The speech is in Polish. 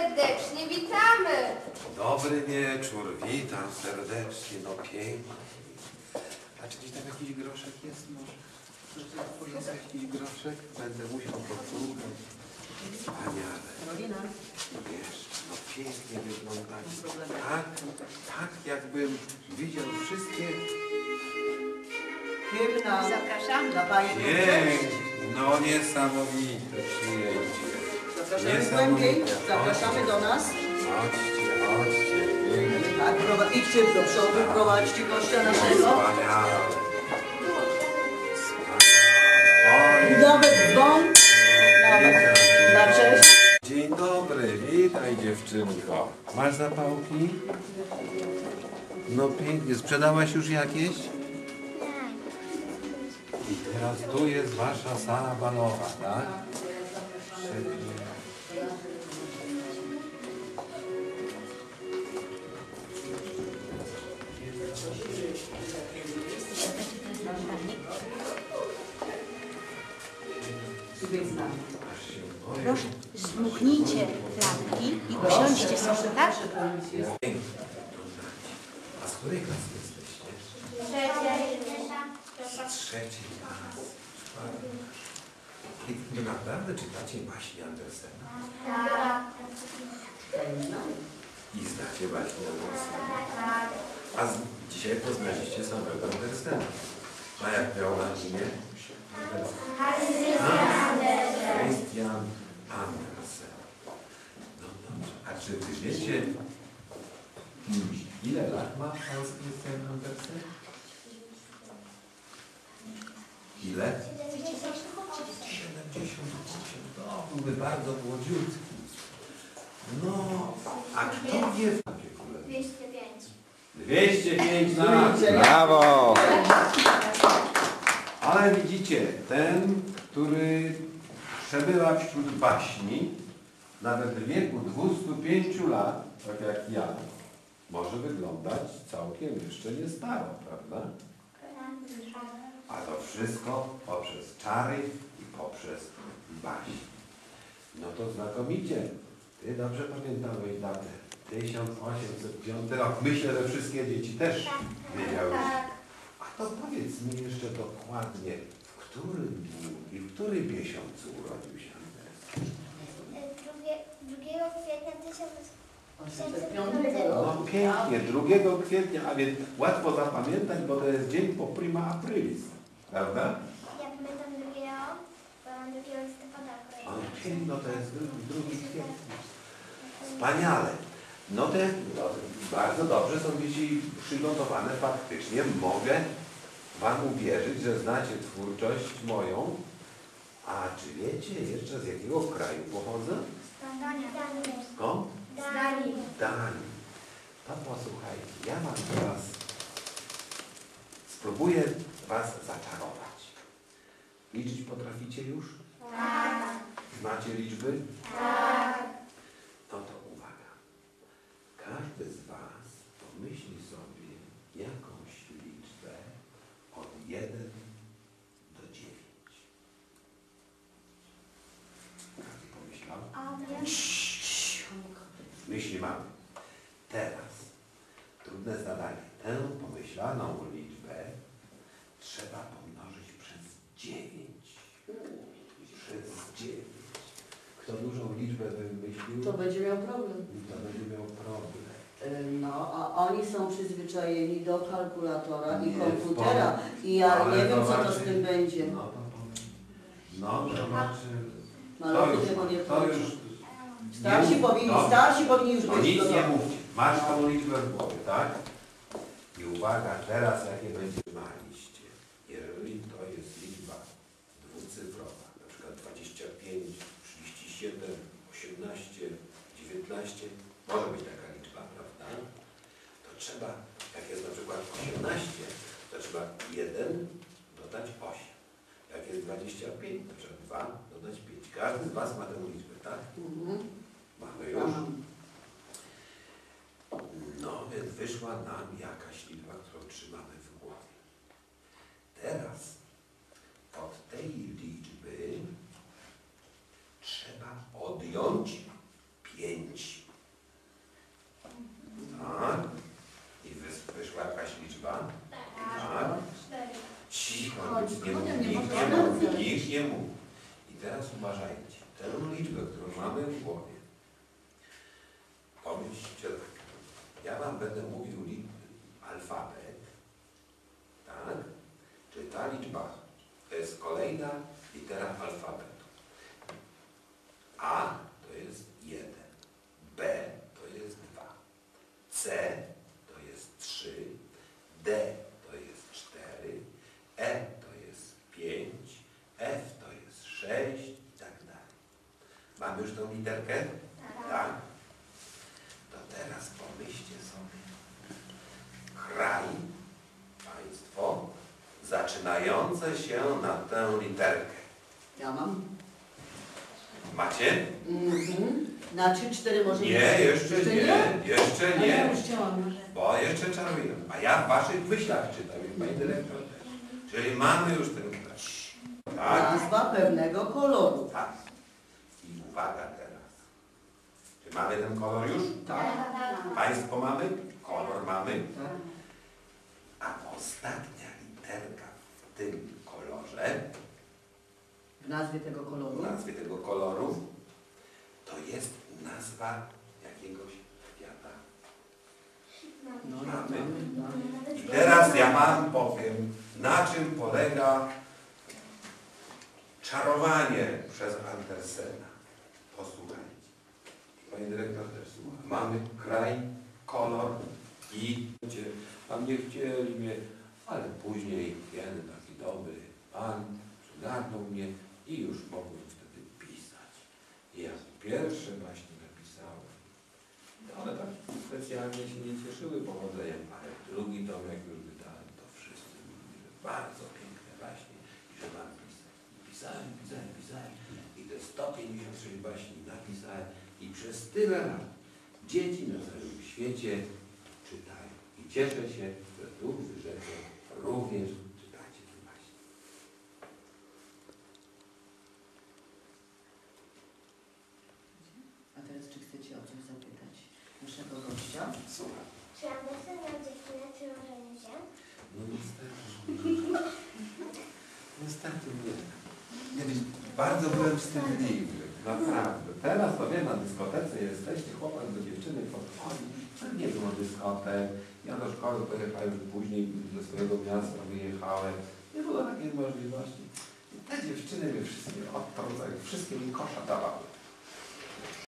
serdecznie witamy. Dobry wieczór, witam serdecznie, no pięknie. A czy gdzieś tam jakiś groszek jest może? Może jakiś groszek? Będę musiał posłuchać. Wspaniale. Karolina, Wiesz, no pięknie wygląda. Tak, tak jakbym widział wszystkie hymna Zapraszam. dla Pani piękne, no niesamowite przyjęcie. Zapraszamy głębiej, zapraszamy do nas. Chodźcie, chodźcie, pięknie. Tak, prowa- idźcie do przodu, prowadźcie gościa naszego. Nawet dzwon na, na cześć. Dzień dobry, witaj dziewczynko. Masz zapałki? No pięknie, sprzedałaś już jakieś? I teraz tu jest wasza sala balowa, tak? Proszę, zmuchnijcie lampki i usiądźcie sobie, tak? A z której klasy jesteście? Z trzeciej klasy. I naprawdę czytacie baśnie Andersena? I znacie baśnie Andersena? A z, dzisiaj poznaliście samego Andersena. A jak miał na imię? Christian Andersen. No dobrze. A czy wy wiecie, ile lat ma Hans Christian Andersen? Ile? 78. No, byłby bardzo młodziutki. No, a kto wie w wieku 205. 205 lat. Brawo! Ale widzicie, ten, który przebywa wśród baśni, nawet w wieku 205 lat, tak jak ja, może wyglądać całkiem jeszcze nie staro, prawda? A to wszystko poprzez czary i poprzez baśń. No to znakomicie. Ty dobrze pamiętałeś datę. 1805 rok. Myślę, że wszystkie dzieci też wiedziały. A to powiedz mi jeszcze dokładnie, w którym dniu i w którym miesiącu urodził się Andersen? 2 kwietnia 85 No pięknie, 2 kwietnia, a więc łatwo zapamiętać, bo to jest dzień po prima aprilis, prawda? Ja pamiętam drugiego, bo mam 2 listopada. A no to jest 2 kwietnia. Wspaniale. No te no, bardzo dobrze są dzieci przygotowane faktycznie. Mogę Wam uwierzyć, że znacie twórczość moją. A czy wiecie jeszcze z jakiego kraju pochodzę? Wam teraz spróbuję Was zaczarować. Liczyć potraficie już? Tak. Znacie liczby? Tak. No to uwaga. Każdy z Was pomyśli sobie jakąś liczbę od 1 do 9. Każdy pomyślał? Myśli mamy. Teraz trudne zadanie. Tę pomyślaną liczbę trzeba pomnożyć przez 9. Przez 9. Kto dużą liczbę wymyślił, To będzie miał problem. to będzie miał problem. No, a oni są przyzwyczajeni do kalkulatora i Nie, komputera. I ja Ale nie wiem, co to z zobaczy- tym będzie. No to powiem. No, zobaczymy. To Maluchy już, tego nie to już Starsi powinni, starsi powinni już No być nic nie gotowi. mówcie. Masz tą liczbę w głowie, tak? I uwaga, teraz jakie będzie znaliście. Jeżeli to jest liczba dwucyfrowa, na przykład 25, 37, 18, 19, może być taka liczba, prawda? To trzeba, jak jest na przykład 18, to trzeba 1 dodać 8. Jak jest 25, to trzeba 2 dodać 5. Każdy z Was ma tę liczbę, tak? przyszła nam jakaś liczba, którą trzymamy w głowie. Teraz od tej liczby trzeba odjąć 5. Tak? I wyszła jakaś liczba? Tak. Cicho, nikt nie mówi, nikt nie mówi, nikt nie mówi. I teraz uważajcie, tę liczbę, którą mamy w głowie, pomyślcie tak. Ja Wam będę mówił, Tak. To teraz pomyślcie sobie. Kraj, państwo, zaczynające się na tę literkę. Ja mam. Macie? Mhm. Na trzy, cztery może Nie, jeszcze nie, jeszcze A ja nie. już chciałam. Bo jeszcze czaruję. A ja w waszych myślach czytam, jak pani dyrektor też. Czyli mamy już ten kraj. Tak? Nazwa pewnego koloru. Tak. I uwaga teraz. Ten kolor już? Tak. Państwo mamy? Kolor mamy. tak. A ostatnia literka w tym kolorze, W nazwie tego w koloru. nazwie tego koloru, to jest nazwa jakiegoś kwiata. No, Mamy. mamy. I teraz ja wam powiem, na czym polega czarowanie przez Andersena. Posłuchajcie. Panie dyrektor też słucha. Mamy kraj, kolor i a nie chcieli mnie, ale później jeden taki dobry pan przygarnął mnie i już mogłem wtedy pisać. I ja pierwsze właśnie napisałem. No, ale tak specjalnie się nie cieszyły powodzeniem, ale drugi tom jak już wydałem, to wszyscy mówili, że bardzo piękne baśnie i że mam pisać. I pisałem, pisałem, pisałem i te 156 baśni napisałem i przez tyle lat dzieci na całym świecie czytają. I cieszę się, że tu w Wyrzece również czytacie te baśnie. A teraz czy chcecie o coś zapytać naszego gościa? Słucham. Czy Andersen miał dziewczynę, czy ożenił się? No niestety. Niestety nie. Kiedyś bardzo byłem wstydliwy. Naprawdę. Teraz to wiem, na dyskotece jesteście, chłopak do dziewczyny podchodzi. Nie było dyskotek. Ja do szkoły pojechałem później, do swojego miasta wyjechałem. Nie było takiej możliwości. I te dziewczyny mnie wszystkie odtrącały, wszystkie mi kosza dawały.